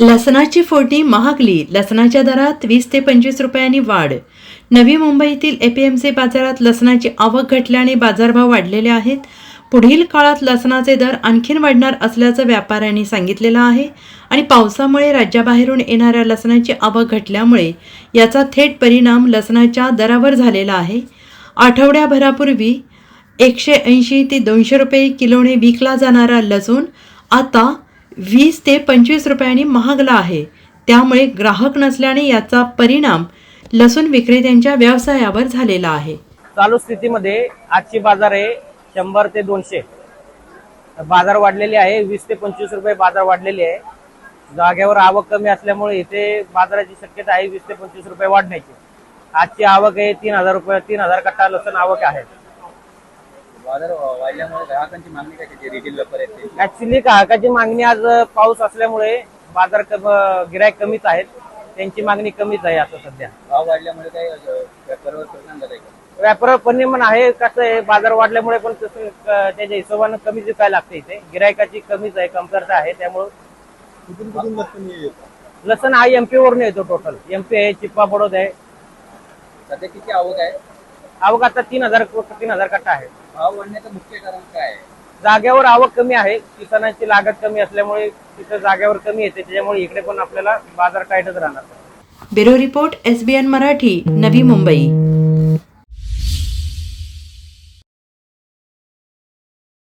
लसणाची फोडणी महागली लसणाच्या दरात वीस ते पंचवीस रुपयांनी वाढ. नवी मुंबईतील एपीएमसी बाजारात लसणाची आवक घटल्याने बाजारभाव वाढलेले आहेत. पुढील काळात लसणाचे दर आणखीन वाढणार असल्याचं व्यापाऱ्यांनी सांगितलेलं आहे आणि पावसामुळे राज्याबाहेरून येणाऱ्या लसणाची आवक घटल्यामुळे याचा थेट परिणाम लसणाच्या दरावर झालेला आहे. आठवड्याभरापूर्वी एकशे ऐंशी ते दोनशे रुपये किलोने विकला जाणारा लसूण आता वीस ते पंचवीस रुपयांनी महागला आहे. त्यामुळे ग्राहक नसल्याने याचा परिणाम लसूण विक्रेत्यांच्या व्यवसायावर झालेला आहे. चालू स्थितीमध्ये आजची बाजार आहे शंभर ते दोनशे. बाजार वाढलेली आहे वीस ते पंचवीस रुपये बाजार वाढलेले आहे. जागेवर आवक कमी असल्यामुळे इथे बाजाराची शक्यता आहे वीस ते पंचवीस रुपये वाढण्याची. आजची आवक आहे तीन हजार रुपये तीन हजार कट्टा लसूण आवक आहे. बाजार वाढल्यामुळे ग्राहकांची मागणी रिटेल व्यापार ऍक्च्युली ग्राहकाची मागणी आज पाऊस असल्यामुळे बाजार गिरायक कमीच आहेत. त्यांची मागणी कमीच आहे आता सध्या. भाव वाढल्यामुळे काही व्यापारावर परिणाम झालाय का? व्यापार पण आहे. कसं आहे बाजार वाढल्यामुळे पण तसं त्याच्या हिशोबानं कमीच विकायला लागते इथे. गिरायकाची कमीच आहे कमतरता आहे. त्यामुळं कुठून कुठून लसूण येतं? लसण हा एमपी वरून येतो टोटल एमपी आहे चिप्पा बडोद आहे. सध्या किती आवक आहे? आवक आता तीन हजार तीन हजार कट्टा आहे. भाव वाढण्याचं मुख्य कारण काय आहे? जागेवर आवक कमी आहे किसानाची लागत कमी असल्यामुळे तिथं जागेवर कमी येते त्याच्यामुळे इकडे पण आपल्याला बाजार टाईटच राहणार. Bureau report S B N Marathi Navi Mumbai.